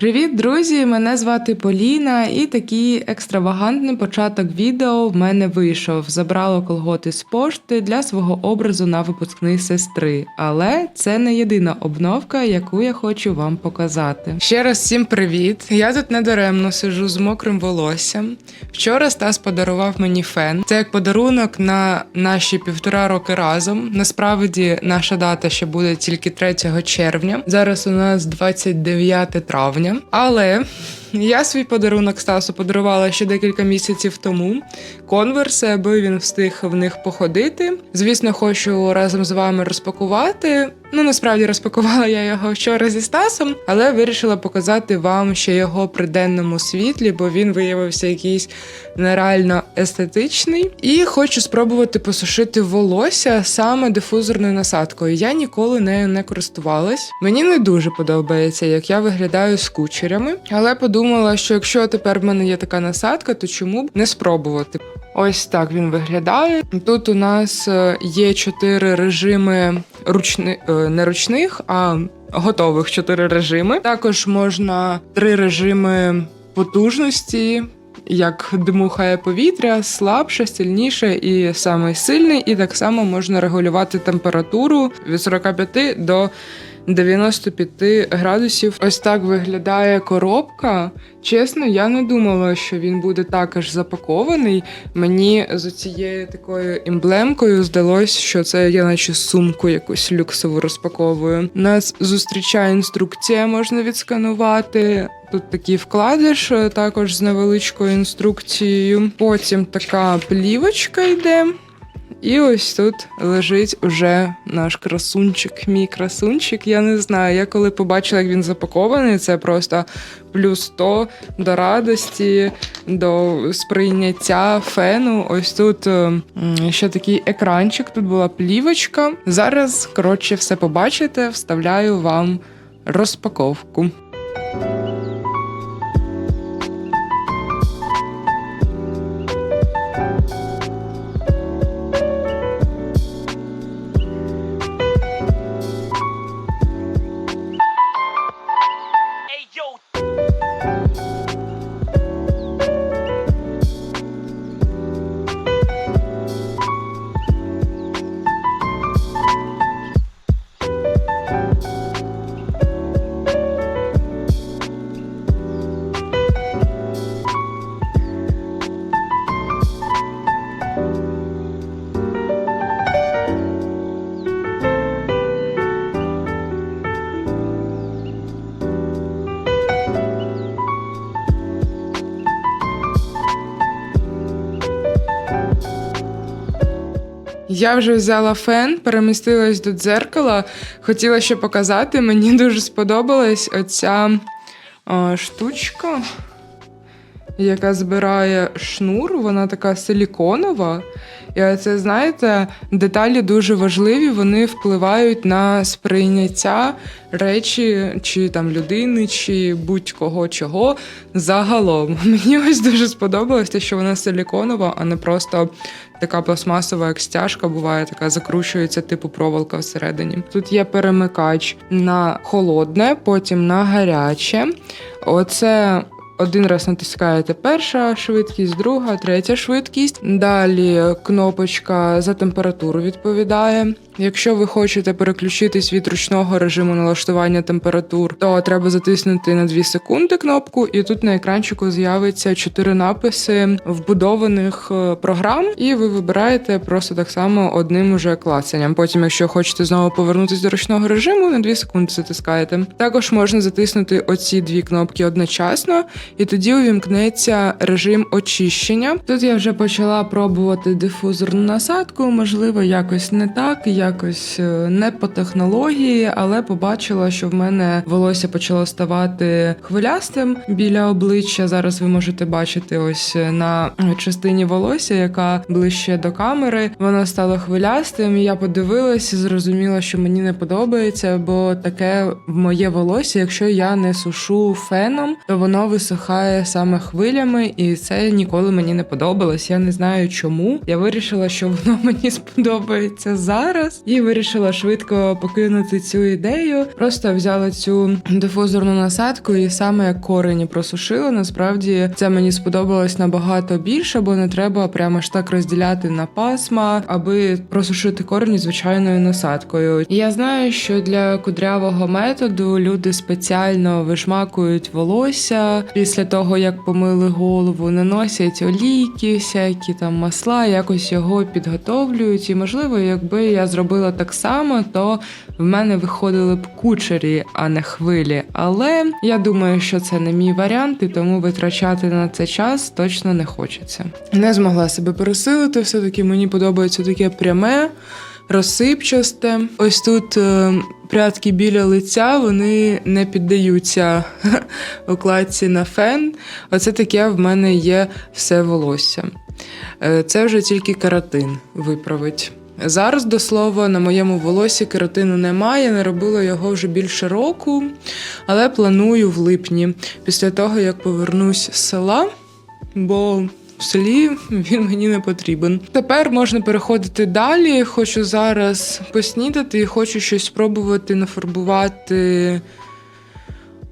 Привіт, друзі! Мене звати Поліна, і такий екстравагантний початок відео в мене вийшов. Забрала колготи з пошти для свого образу на випускний сестри. Але це не єдина обновка, яку я хочу вам показати. Ще раз всім привіт! Я тут недаремно сижу з мокрим волоссям. Вчора Стас подарував мені фен. Це як подарунок на наші півтора роки разом. Насправді наша дата ще буде тільки 3 червня. Зараз у нас 29 травня. Але я свій подарунок Стасу подарувала ще декілька місяців тому. Конверси, аби він встиг в них походити. Звісно, хочу разом з вами розпакувати. Ну, насправді розпакувала я його вчора зі Стасом, але вирішила показати вам ще його при денному світлі, бо він виявився якийсь нереально естетичний. І хочу спробувати посушити волосся саме дифузорною насадкою. Я ніколи нею не користувалась. Мені не дуже подобається, як я виглядаю з кучерями, але подумала, що якщо тепер в мене є така насадка, то чому б не спробувати? Ось так він виглядає. Тут у нас е, є чотири режими ручни... е, не ручних, а готових чотири режими. Також можна три режими потужності. Як дмухає повітря, слабше, сильніше і самий сильний, і так само можна регулювати температуру від 45 до 95 градусів. Ось так виглядає коробка. Чесно, я не думала, що він буде також запакований. Мені з цією такою емблемкою здалось, що це я наче сумку якусь люксову розпаковую. Нас зустрічає інструкція, можна відсканувати. Тут такий вкладиш також з невеличкою інструкцією. Потім така плівочка йде. І ось тут лежить уже наш красунчик, мій красунчик. Я не знаю. Я коли побачила, як він запакований, це просто плюс 100 до радості, до сприйняття фену. Ось тут е, ще такий екранчик, тут була плівочка. Зараз, коротше, все побачите, вставляю вам розпаковку. Я вже взяла фен, перемістилась до дзеркала. Хотіла ще показати. Мені дуже сподобалась оця о, штучка, яка збирає шнур. Вона така силіконова. І це, знаєте, деталі дуже важливі, вони впливають на сприйняття речі, чи там людини, чи будь-кого чого загалом. Мені ось дуже сподобалось те, що вона силіконова, а не просто така пластмасова, як стяжка буває, така закручується, типу проволока всередині. Тут є перемикач на холодне, потім на гаряче. Оце один раз натискаєте перша швидкість, друга, третя швидкість. Далі кнопочка за температуру відповідає. Якщо ви хочете переключитись від ручного режиму налаштування температур, то треба затиснути на 2 секунди кнопку, і тут на екранчику з'явиться чотири написи вбудованих е, програм, і ви вибираєте просто так само одним уже клацанням. Потім, якщо хочете знову повернутися до ручного режиму, на 2 секунди затискаєте. Також можна затиснути оці дві кнопки одночасно, і тоді увімкнеться режим очищення. Тут я вже почала пробувати дифузорну насадку, можливо, якось не так, якось е, не по технології, але побачила, що в мене волосся почало ставати хвилястим біля обличчя. Зараз ви можете бачити ось на частині волосся, яка ближче до камери. Воно стало хвилястим. Я подивилась і зрозуміла, що мені не подобається, бо таке в моє волосся, якщо я не сушу феном, то воно висихає саме хвилями, і це ніколи мені не подобалось. Я не знаю чому. Я вирішила, що воно мені сподобається зараз. Час і вирішила швидко покинути цю ідею. Просто взяла цю дифузорну насадку і саме корені просушила. Насправді це мені сподобалось набагато більше, бо не треба прямо ж так розділяти на пасма, аби просушити корені звичайною насадкою. Я знаю, що для кудрявого методу люди спеціально вишмакують волосся після того, як помили голову, наносять олійки, всякі там масла, якось його підготовлюють. І можливо, якби я зробила так само, то в мене виходили б кучері, а не хвилі. Але я думаю, що це не мій варіант, і тому витрачати на це час точно не хочеться. Не змогла себе пересилити, все таки мені подобається таке пряме. Розсипчасте. Ось тут е, прядки біля лиця вони не піддаються укладці на фен. Оце таке в мене є все волосся. Е, Це вже тільки кератин виправить. Зараз, до слова, на моєму волосі кератину немає, не робила його вже більше року, але планую в липні, після того, як повернусь з села, бо в селі він мені не потрібен. Тепер можна переходити далі. Хочу зараз поснідати і хочу щось спробувати нафарбувати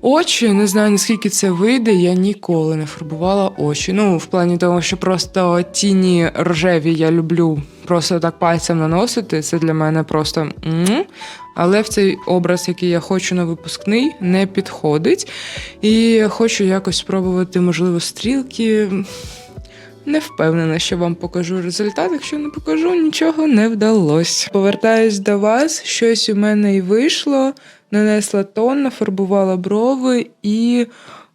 Очі, не знаю наскільки це вийде, я ніколи не фарбувала очі. Ну, в плані того, що просто тіні рожеві я люблю просто так пальцем наносити. Це для мене просто. Але в цей образ, який я хочу на випускний, не підходить. І хочу якось спробувати, можливо, стрілки. Не впевнена, що вам покажу результат. Якщо не покажу, нічого не вдалося. Повертаюсь до вас, щось у мене і вийшло. Нанесла тон, нафарбувала брови, і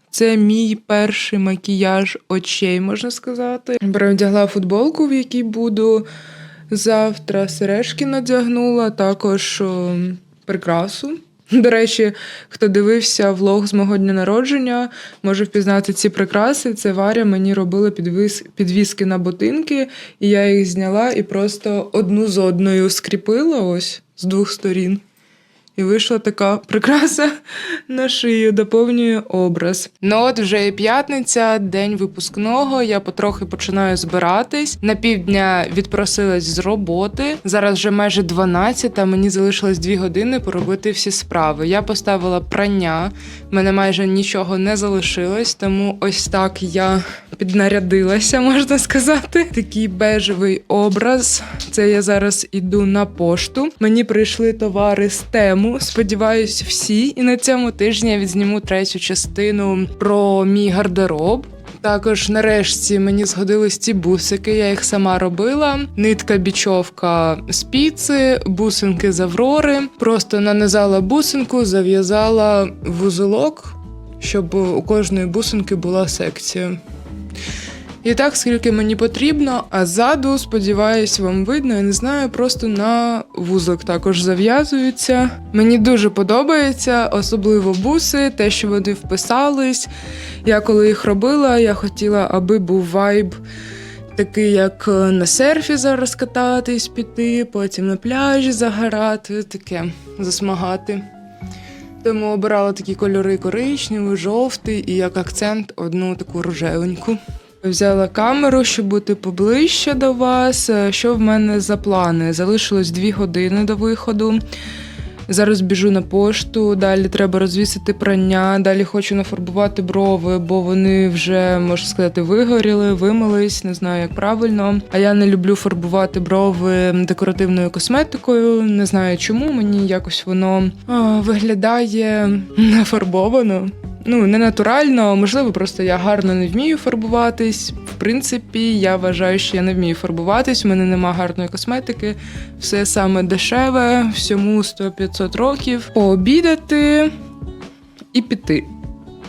це мій перший макіяж очей, можна сказати. Перевдягла футболку, в якій буду завтра. Сережки надягнула, також прикрасу. До речі, хто дивився влог з мого дня народження, може впізнати ці прикраси. Це Варя мені робила підвіс, підвіски на ботинки, і я їх зняла і просто одну з одною скріпила ось з двох сторін. І вийшла така прикраса на шию, доповнює образ. Ну от вже і п'ятниця, день випускного. Я потрохи починаю збиратись. На півдня відпросилась з роботи. Зараз вже майже 12, а мені залишилось 2 години поробити всі справи. Я поставила прання, мене майже нічого не залишилось, тому ось так я піднарядилася, можна сказати. Такий бежевий образ. Це я зараз іду на пошту. Мені прийшли товари з тему. Сподіваюсь, всі. І на цьому тижні я відзніму третю частину про мій гардероб. Також нарешті мені згодились ці бусики, я їх сама робила. Нитка бічовка з піци, бусинки з Аврори. Просто нанизала бусинку, зав'язала вузолок, щоб у кожної бусинки була секція. І так, скільки мені потрібно, а ззаду, сподіваюсь, вам видно, я не знаю, просто на вузлик також зав'язуються. Мені дуже подобається, особливо буси, те, що вони вписались. Я коли їх робила, я хотіла, аби був вайб. Такий, як на серфі зараз кататись, піти, потім на пляжі загорати, таке засмагати. Тому обирала такі кольори коричневий, жовтий і як акцент одну таку рожевеньку. Взяла камеру, щоб бути поближче до вас. Е, Що в мене за плани? Залишилось дві години до виходу. Зараз біжу на пошту, далі треба розвісити прання, далі хочу нафарбувати брови, бо вони вже, можна сказати, вигоріли, вимились, не знаю, як правильно. А я не люблю фарбувати брови декоративною косметикою. Не знаю чому, мені якось воно а, виглядає нафарбовано. Ну, не натурально, можливо, просто я гарно не вмію фарбуватись. В принципі, я вважаю, що я не вмію фарбуватись, у мене нема гарної косметики, все саме дешеве, всьому 100-500 років. Пообідати і піти.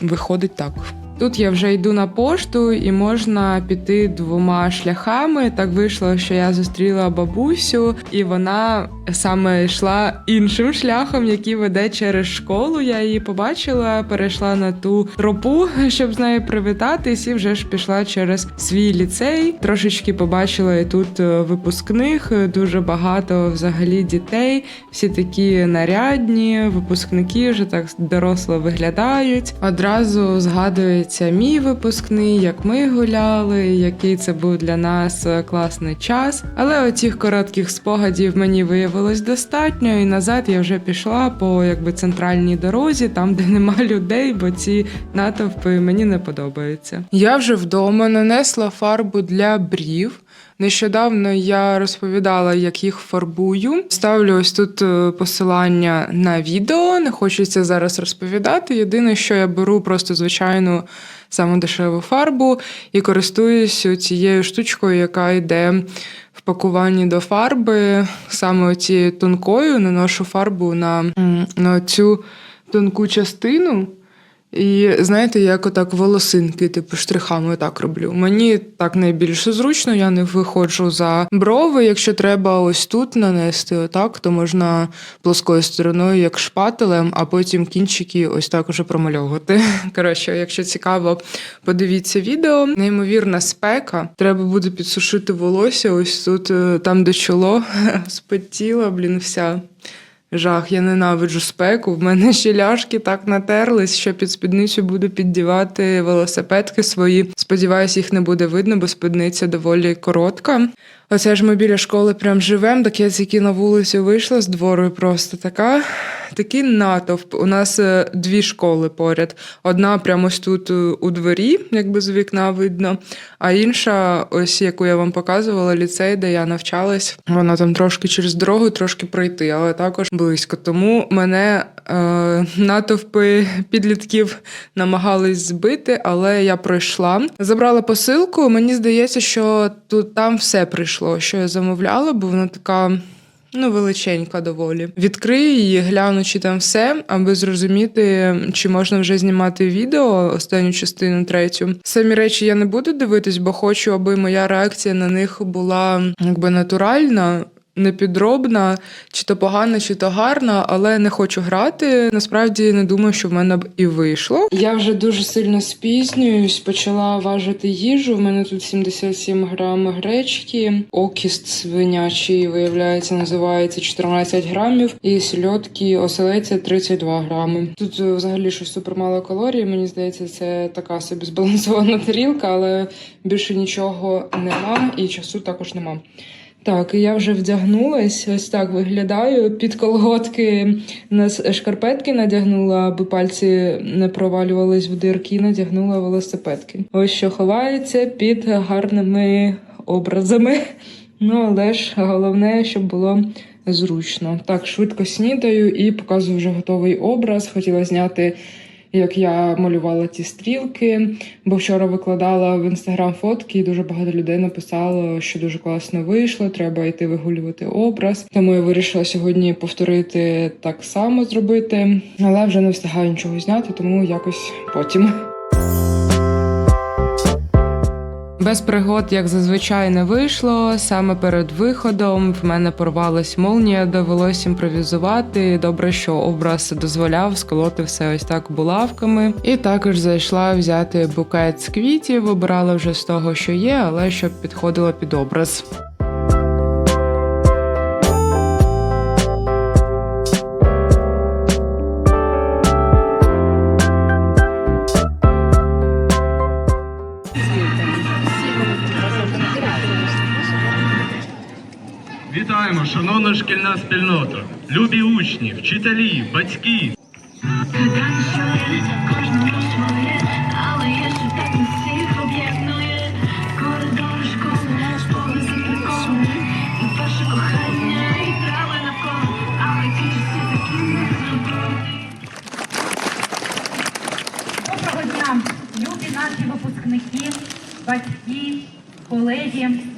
Виходить так. Тут я вже йду на пошту і можна піти двома шляхами. Так вийшло, що я зустріла бабусю, і вона саме йшла іншим шляхом, який веде через школу. Я її побачила, перейшла на ту тропу, щоб з нею привітатись, і вже ж пішла через свій ліцей. Трошечки побачила і тут е, випускних, дуже багато взагалі дітей. Всі такі нарядні, випускники вже так доросло виглядають. Одразу згадується мій випускний, як ми гуляли, який це був для нас е, класний час. Але оцих коротких спогадів мені виявилось достатньо, і назад я вже пішла по якби центральній дорозі, там де нема людей, бо ці натовпи мені не подобаються. Я вже вдома нанесла фарбу для брів. Нещодавно я розповідала, як їх фарбую. Ставлю ось тут е, посилання на відео. Не хочеться зараз розповідати. Єдине, що я беру просто звичайну саму дешеву фарбу і користуюсь цією штучкою, яка йде в пакуванні до фарби. Саме цією тонкою наношу фарбу на, на цю тонку частину. І знаєте, як отак волосинки, типу штрихами так роблю. Мені так найбільше зручно, я не виходжу за брови. Якщо треба ось тут нанести отак, то можна плоскою стороною, як шпателем, а потім кінчики ось так уже промальовувати. Коротше, якщо цікаво, подивіться відео. Неймовірна спека. Треба буде підсушити волосся. Ось тут, е, там де чоло спотіла, блін, вся. Жах, я ненавиджу спеку. В мене ще ляшки так натерлись, що під спідницю буду піддівати велосипедки свої. Сподіваюсь, їх не буде видно, бо спідниця доволі коротка. Оце ж ми біля школи прям живем, так я тільки на вулицю вийшла з двору просто така. Такий натовп. У нас е, дві школи поряд. Одна прямо ось тут е, у дворі, якби з вікна видно, а інша, ось яку я вам показувала, ліцей, де я навчалась. Вона там трошки через дорогу, трошки пройти, але також близько. Тому мене е, натовпи підлітків намагались збити, але я пройшла. Забрала посилку. Мені здається, що тут там все прийшло, що я замовляла, бо вона така. Ну, величенька доволі. Відкрию її, гляну, чи там все, аби зрозуміти, чи можна вже знімати відео, останню частину третю. Самі речі я не буду дивитись, бо хочу, аби моя реакція на них була якби натуральна. Не підробна, чи то погана, чи то гарна, але не хочу грати. Насправді не думаю, що в мене б і вийшло. Я вже дуже сильно спізнююсь, почала важити їжу. В мене тут 77 грам гречки, окіст свинячий, виявляється, називається 14 грамів, і сільотки оселеця 32 грами. Тут е, взагалі щось супермало калорій. Мені здається, це така собі збалансована тарілка, але більше нічого нема, і часу також нема. Так, я вже вдягнулась, ось так виглядаю. Під колготки на шкарпетки надягнула, аби пальці не провалювались в дирки, надягнула велосипедки. Ось що ховається під гарними образами. Ну, але ж головне, щоб було зручно. Так, швидко снідаю і показую вже готовий образ. Хотіла зняти як я малювала ці стрілки, бо вчора викладала в інстаграм фотки, і дуже багато людей написало, що дуже класно вийшло. Треба йти вигулювати образ. Тому я вирішила сьогодні повторити так само зробити, але вже не встигаю нічого зняти, тому якось потім. Без пригод, як зазвичай, не вийшло. Саме перед виходом в мене порвалась молнія, довелось імпровізувати. Добре, що образ дозволяв сколоти все ось так булавками. І також зайшла взяти букет з квітів, обирала вже з того, що є, але щоб підходило під образ. Шановна шкільна спільнота, любі учні, вчителі, батьки. Доброго дня, любі наші випускники, батьки, колеги.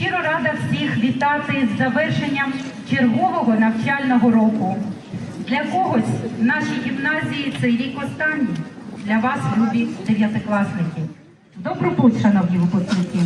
Щиро рада всіх вітати з завершенням чергового навчального року. Для когось в нашій гімназії цей рік останній. Для вас, любі дев'ятикласники. Добру путь, шановні випускники.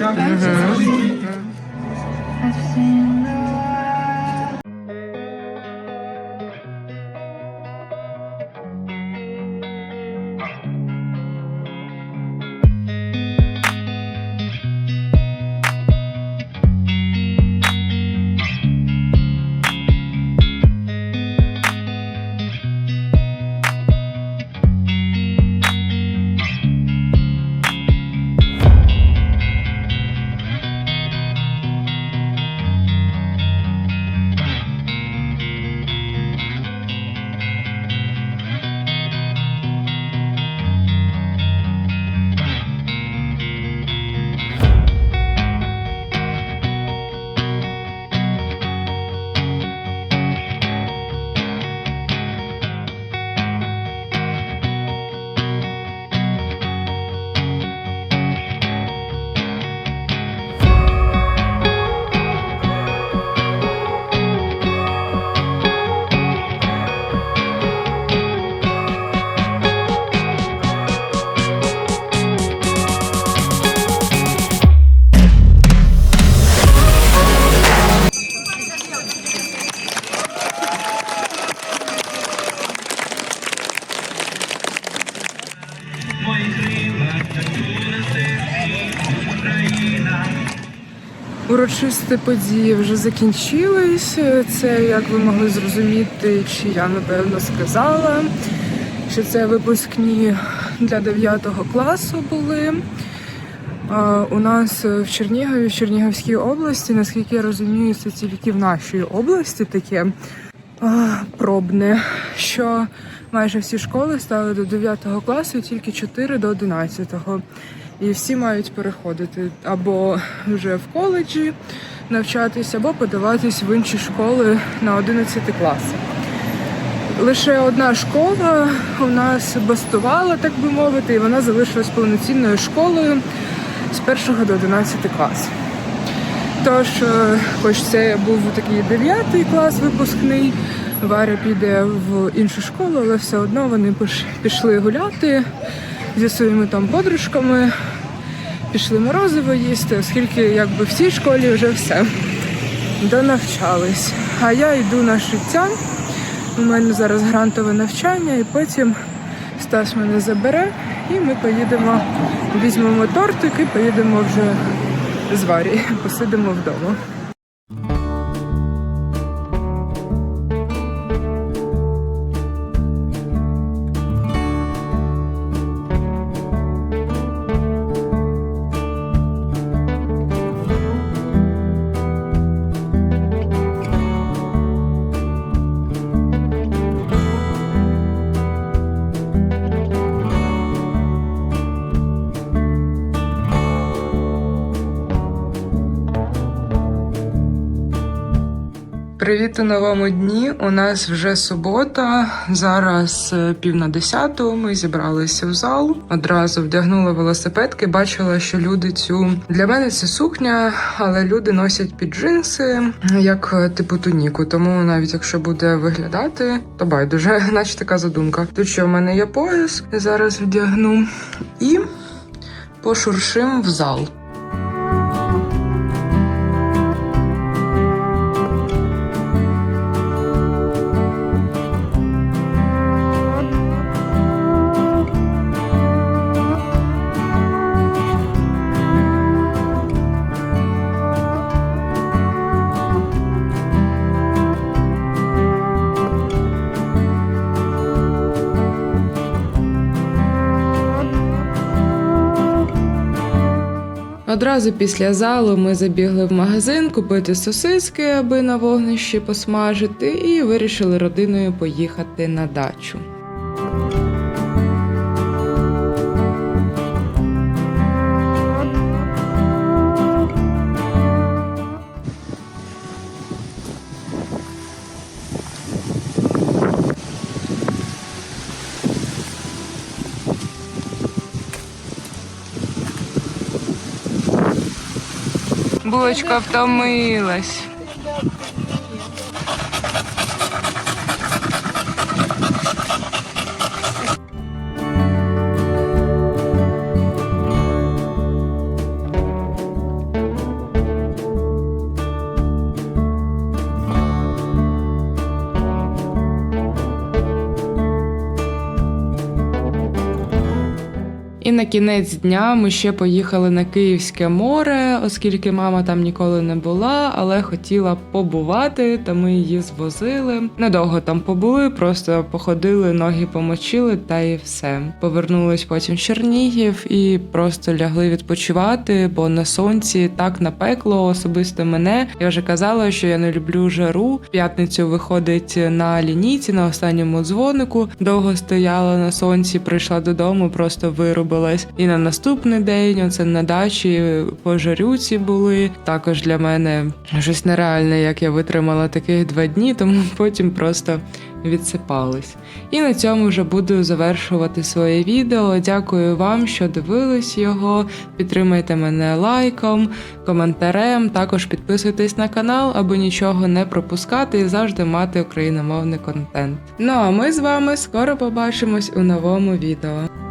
Uhum. uhum. uhum. uhum. Assim. Урочисті події вже закінчились. Це, як ви могли зрозуміти, чи я напевно сказала, що це випускні для 9 класу були. У нас в Чернігові, в Чернігівській області, наскільки я розумію, це тільки в нашій області таке пробне, що майже всі школи стали до 9 класу, і тільки 4 до 11. І всі мають переходити або вже в коледжі навчатись, або подаватись в інші школи на 11 класи. Лише одна школа у нас бастувала, так би мовити, і вона залишилась повноцінною школою з 1 до 11 класу. Тож, е, хоч це був такий 9 клас випускний, Варя піде в іншу школу, але все одно вони пішли гуляти зі своїми там подружками, пішли морозиво їсти, оскільки якби в цій школі вже все донавчались. А я йду на шиття. У мене зараз грантове навчання, і потім Стас мене забере, і ми поїдемо, візьмемо тортик і поїдемо вже з Варі, посидимо вдома. Привіт у новому дні. У нас вже субота. Зараз е, пів на десяту. Ми зібралися в зал. Одразу вдягнула велосипедки. Бачила, що люди цю для мене це сукня, але люди носять під джинси, як е, типу туніку. Тому навіть якщо буде виглядати, то байдуже, наче така задумка. Тут що в мене є пояс, зараз вдягну і пошуршим в зал. Одразу після залу ми забігли в магазин купити сосиски, аби на вогнищі посмажити, і вирішили родиною поїхати на дачу. Булочка втомилась. І на кінець дня ми ще поїхали на Київське море, оскільки мама там ніколи не була, але хотіла побувати, та ми її звозили. Недовго там побули, просто походили, ноги помочили, та і все. Повернулись потім в Чернігів і просто лягли відпочивати, бо на сонці так напекло особисто мене. Я вже казала, що я не люблю жару. П'ятницю виходить на лінійці на останньому дзвонику. Довго стояла на сонці, прийшла додому, просто вирубилась. І на наступний день, оце на дачі по жарюці були. Також для мене щось нереальне, як я витримала таких два дні, тому потім просто відсипались. І на цьому вже буду завершувати своє відео. Дякую вам, що дивились його. Підтримайте мене лайком, коментарем. Також підписуйтесь на канал, аби нічого не пропускати і завжди мати україномовний контент. Ну а ми з вами скоро побачимось у новому відео.